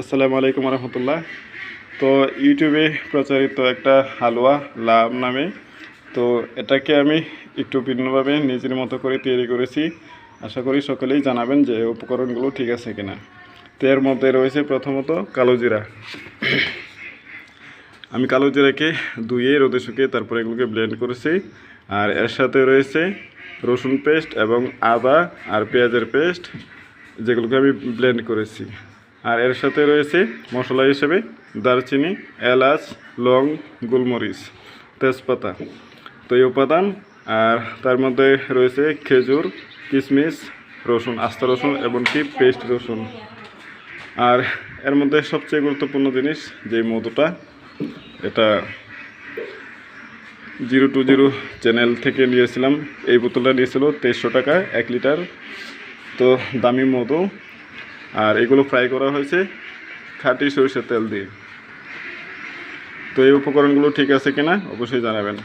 আসসালামু আলাইকুম রহমতুল্লাহ তো ইউটিউবে প্রচারিত একটা হালুয়া লাভ নামে। তো এটাকে আমি একটু ভিন্নভাবে নিজের মতো করে তৈরি করেছি। আশা করি সকলেই জানাবেন যে উপকরণগুলো ঠিক আছে কিনা। তো এর মধ্যে রয়েছে প্রথমত কালো জিরা। আমি কালো জিরাকে ধুয়ে রোদে শুকিয়ে তারপরে এগুলোকে ব্লেন্ড করেছি। আর এর সাথে রয়েছে রসুন পেস্ট এবং আদা আর পেঁয়াজের পেস্ট যেগুলোকে আমি ব্লেন্ড করেছি। আর এর সাথে রয়েছে মশলা হিসেবে দারচিনি, এলাচ, লং, গোলমরিচ, তেজপাতা তো এই উপাদান আর তার মধ্যে রয়েছে খেজুর কিশমিশ রসুন, আস্তা রসুন এমনকি পেস্ট রসুন। আর এর মধ্যে সবচেয়ে গুরুত্বপূর্ণ জিনিস যে মধুটা, এটা জিরো টু জিরো চ্যানেল থেকে নিয়েছিলাম। এই বোতলটা নিয়েছিল তেইশশো টাকা, এক লিটার। তো দামি মধু। আর এগুলো ফ্রাই করা হয়েছে খাঁটি সরিষার তেল দিয়ে। তো এই উপকরণগুলো ঠিক আছে কিনা? অবশ্যই জানাবেন।